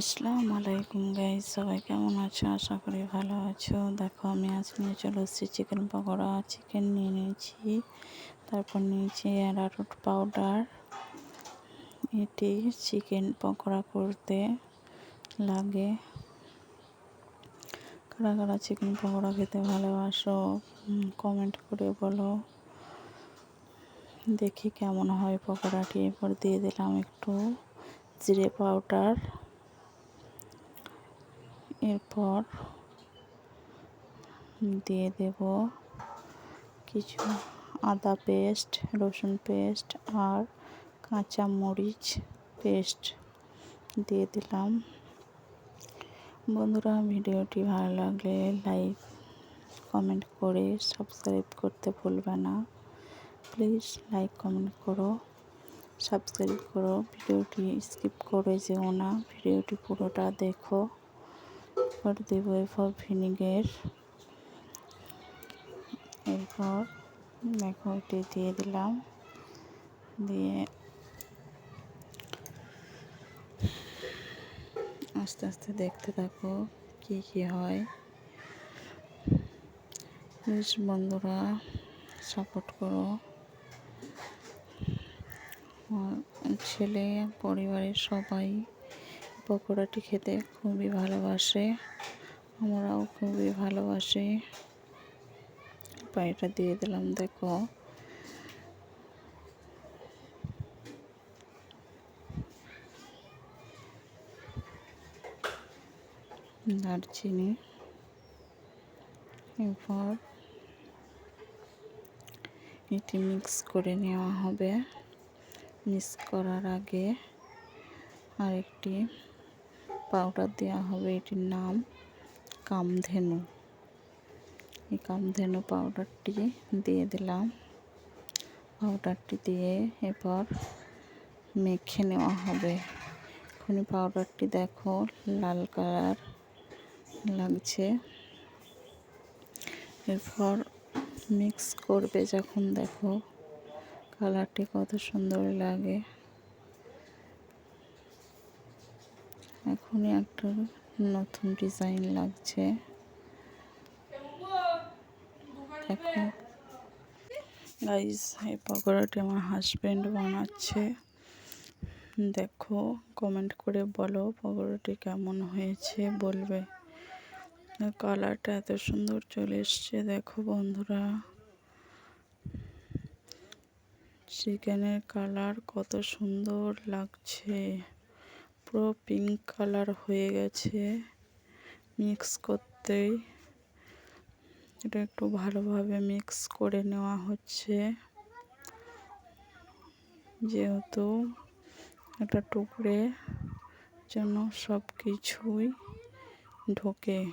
আসসালামু আলাইকুম গাইজ সবাই কেমন আছো? আশা করি ভালো আছো। দেখো, আমি আজ নিয়ে চলে এসেছি চিকেন পকোড়া। চিকেন নিয়ে নিয়েছি, তারপর নিয়েছি অ্যারারুট পাউডার এটি চিকেন পকোড়া করতে লাগে। কারা কারা চিকেন পকোড়া খেতে ভালোবাসো কমেন্ট করে বলো। দেখি কেমন হয় পকোড়াটি। এরপর দিয়ে দিলাম একটু জিরে পাউডার এরপর দিয়ে দেব কিছু আদা পেস্ট, রসুন পেস্ট আর কাঁচা মরিচ পেস্ট দিয়ে দিলাম। বন্ধুরা, ভিডিওটি ভালো লাগলে লাইক, কমেন্ট করে সাবস্ক্রাইব করতে ভুলবে না। প্লিজ লাইক, কমেন্ট করো, সাবস্ক্রাইব করো। ভিডিওটি স্কিপ করে যেও না, ভিডিওটি পুরোটা দেখো। এরপর দেব এরপর ভিনিগার। এরপর ম্যাকোটি দিয়ে দিলাম। দিয়ে আস্তে আস্তে দেখতে থাকো কি কি হয়। প্লিজ বন্ধুরা সাপোর্ট করো। ছেলে, পরিবারের সবাই পকোড়াটি খেতে খুবই ভালোবাসে, আমরাও খুবই ভালোবাসি। পায়েটা দিয়ে দিলাম, দেখো। দারচিনি, এরপর এটি মিক্স করে নেওয়া হবে। মিক্স করার আগে আরেকটি পাউডার দেওয়া হবে, এটির নাম কামধেনু। এই কামধেনু পাউডারটি দিয়ে দিলাম। পাউডারটি দিয়ে এরপর মেখে নেওয়া হবে। এখনই পাউডারটি দেখো লাল কালার লাগছে। এরপর মিক্স করবে যখন দেখো কালারটি কত সুন্দর লাগে। এখনই একটা নতুন ডিজাইন লাগছে। দেখো। গাইস এই পকোড়াটি আমার হাজব্যান্ড বানাচ্ছে। দেখো কমেন্ট করে বলো পকোড়াটি কেমন হয়েছে, বলবে। কালারটা এত সুন্দর চলে এসছে, দেখো বন্ধুরা। চিকেনের কালার কত সুন্দর লাগছে। পুরো পিঙ্ক কালার হয়ে গেছে। মিক্স করতেই। এটা একটু ভালোভাবে মিক্স করে নেওয়া হচ্ছে। যেহেতু একটা টুকরে যেন সব কিছুই ঢোকে।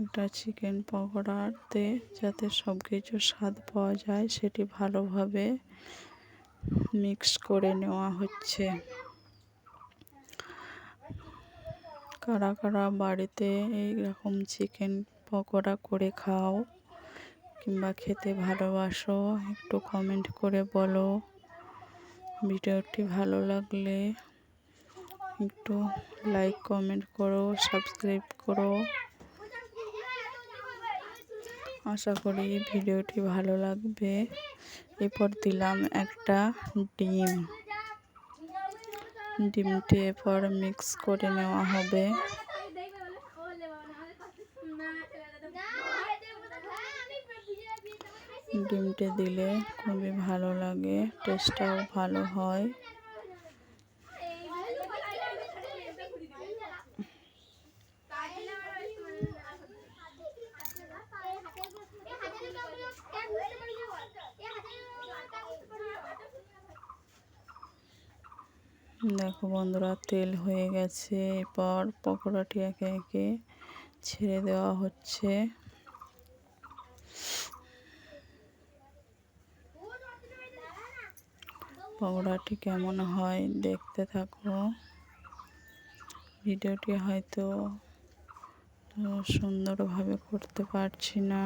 একটা চিকেন পকোড়াতে যাতে সব কিছু স্বাদ পাওয়া যায়, সেটি ভালোভাবে মিক্স করে নেওয়া হচ্ছে। কারা কারা বাড়িতে এইরকম চিকেন পকোড়া করে খাও কিংবা খেতে ভালোবাসো, একটু কমেন্ট করে বলো। ভিডিওটি ভালো লাগলে একটু লাইক কমেন্ট করো সাবস্ক্রাইব করো। আশা করি ভিডিওটি ভালো লাগবে। এরপর দিলাম একটা ডিম। ডিমটি এরপর মিক্স করে নেওয়া হবে। ডিমটি দিলে খুবই ভালো লাগে টেস্টটাও ভালো হয়। দেখো বন্ধুরা, তেল হয়ে গেছে। এরপর পকোড়াটি একে একে ছেড়ে দেওয়া হচ্ছে। পকোড়াটি কেমন হয় দেখতে থাকো। ভিডিওটি হয়তো সুন্দরভাবে করতে পারছি না।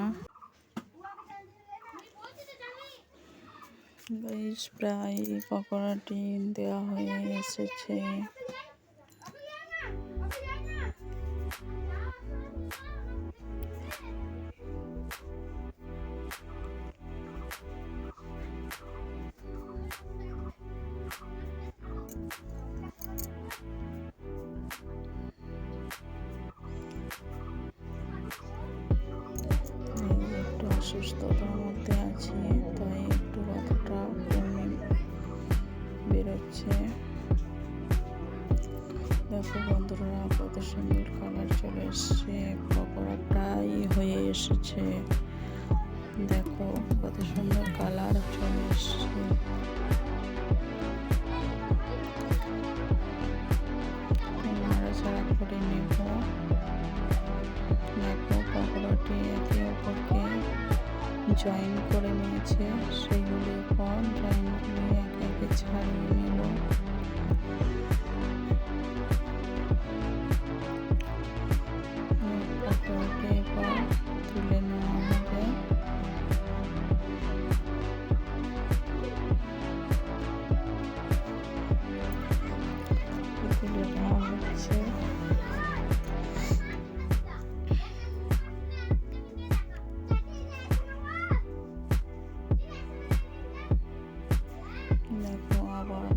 বেশ প্রায় পকোড়াটি দেওয়া হয়ে এসেছে। অসুস্থ হয়ে দেখো কত সুন্দর কালার চলে এসছে। করে জয়েন করে নিয়েছে সেগুলির দেখো আবার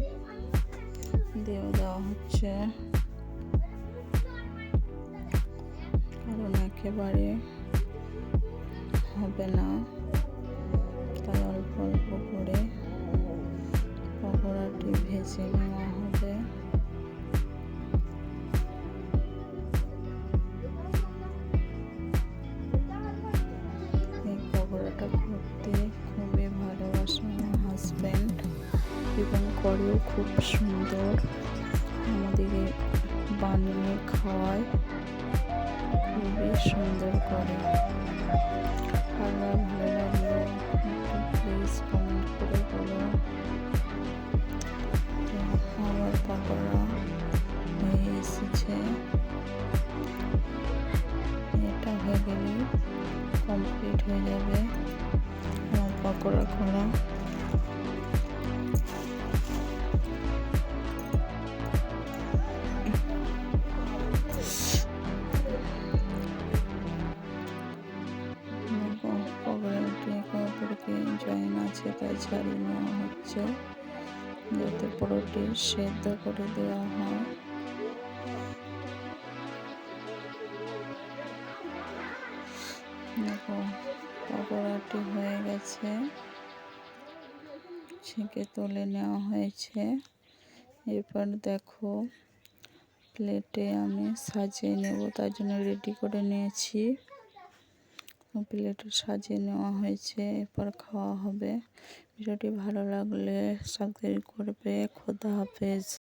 দিয়ে দেওয়া হচ্ছে। কারণ একেবারে হবে না। তাই অল্প অল্প করে পকোড়াটি ভেজে নেওয়া হবে এবং করেও খুব সুন্দর আমাদেরকে বানিয়ে খাওয়ায়। খুবই সুন্দর করে। আমার ভালো লাগল প্লিজ কমেন্ট করে বলো। আমার পকোড়া হয়ে এসেছে। এটা হয়ে গেলে কমপ্লিট হয়ে যাবে। পকোড়া করা। ছাড়িয়ে নেওয়া হচ্ছে, যাতে পুরোটি সেদ্ধ করে দেওয়া হয়। দেখো, পকোড়াটি হয়ে গেছে। ছেঁকে তুলে নেওয়া হয়েছে। এরপর দেখো, প্লেটে আমি সাজিয়ে নেব, তার জন্য রেডি করে নিয়েছি। প্লেটে সাজিয়ে নেওয়া হয়েছে, এরপর খাওয়া হবে। ভিডিওটি ভালো লাগলে সাবস্ক্রাইব করবে খোদা হাফেজ।